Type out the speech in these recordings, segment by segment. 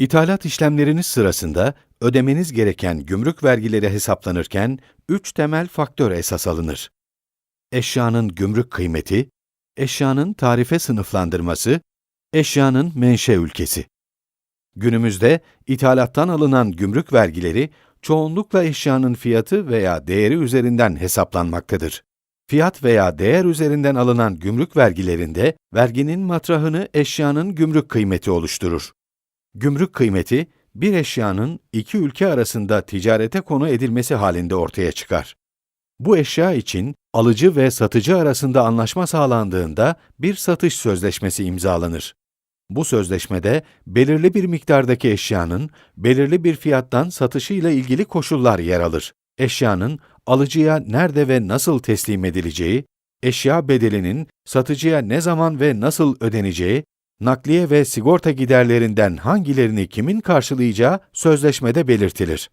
İthalat işlemleriniz sırasında ödemeniz gereken gümrük vergileri hesaplanırken üç temel faktör esas alınır. Eşyanın gümrük kıymeti, eşyanın tarife sınıflandırması, eşyanın menşe ülkesi. Günümüzde ithalattan alınan gümrük vergileri çoğunlukla eşyanın fiyatı veya değeri üzerinden hesaplanmaktadır. Fiyat veya değer üzerinden alınan gümrük vergilerinde verginin matrahını eşyanın gümrük kıymeti oluşturur. Gümrük kıymeti, bir eşyanın iki ülke arasında ticarete konu edilmesi halinde ortaya çıkar. Bu eşya için alıcı ve satıcı arasında anlaşma sağlandığında bir satış sözleşmesi imzalanır. Bu sözleşmede belirli bir miktardaki eşyanın belirli bir fiyattan satışıyla ilgili koşullar yer alır. Eşyanın alıcıya nerede ve nasıl teslim edileceği, eşya bedelinin satıcıya ne zaman ve nasıl ödeneceği, nakliye ve sigorta giderlerinden hangilerini kimin karşılayacağı sözleşmede belirtilir.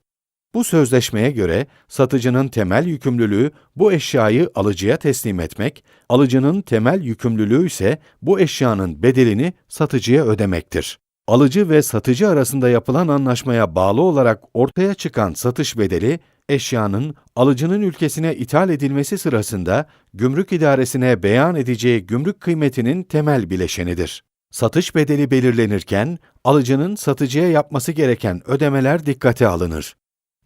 Bu sözleşmeye göre satıcının temel yükümlülüğü bu eşyayı alıcıya teslim etmek, alıcının temel yükümlülüğü ise bu eşyanın bedelini satıcıya ödemektir. Alıcı ve satıcı arasında yapılan anlaşmaya bağlı olarak ortaya çıkan satış bedeli, eşyanın alıcının ülkesine ithal edilmesi sırasında gümrük idaresine beyan edeceği gümrük kıymetinin temel bileşenidir. Satış bedeli belirlenirken, alıcının satıcıya yapması gereken ödemeler dikkate alınır.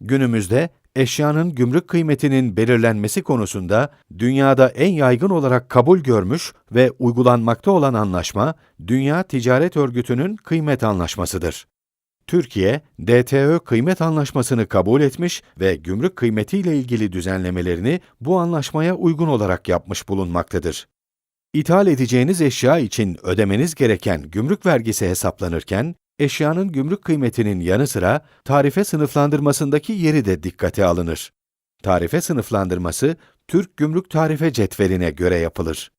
Günümüzde eşyanın gümrük kıymetinin belirlenmesi konusunda dünyada en yaygın olarak kabul görmüş ve uygulanmakta olan anlaşma, Dünya Ticaret Örgütü'nün kıymet anlaşmasıdır. Türkiye, DTÖ kıymet anlaşmasını kabul etmiş ve gümrük kıymetiyle ilgili düzenlemelerini bu anlaşmaya uygun olarak yapmış bulunmaktadır. İthal edeceğiniz eşya için ödemeniz gereken gümrük vergisi hesaplanırken, eşyanın gümrük kıymetinin yanı sıra tarife sınıflandırmasındaki yeri de dikkate alınır. Tarife sınıflandırması, Türk Gümrük Tarife Cetveline göre yapılır.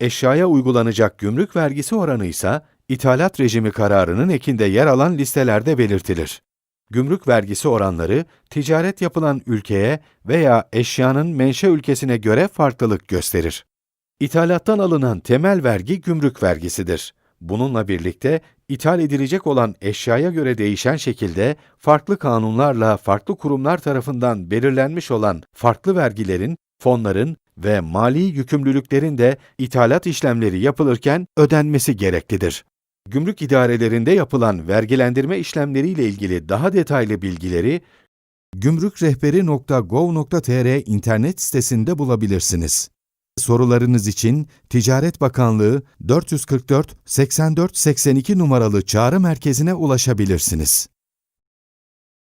Eşyaya uygulanacak gümrük vergisi oranı ise, ithalat rejimi kararının ekinde yer alan listelerde belirtilir. Gümrük vergisi oranları, ticaret yapılan ülkeye veya eşyanın menşe ülkesine göre farklılık gösterir. İthalattan alınan temel vergi gümrük vergisidir. Bununla birlikte ithal edilecek olan eşyaya göre değişen şekilde farklı kanunlarla farklı kurumlar tarafından belirlenmiş olan farklı vergilerin, fonların ve mali yükümlülüklerin de ithalat işlemleri yapılırken ödenmesi gereklidir. Gümrük idarelerinde yapılan vergilendirme işlemleriyle ilgili daha detaylı bilgileri gümrükrehberi.gov.tr internet sitesinde bulabilirsiniz. Sorularınız için Ticaret Bakanlığı 444 84 82 numaralı çağrı merkezine ulaşabilirsiniz.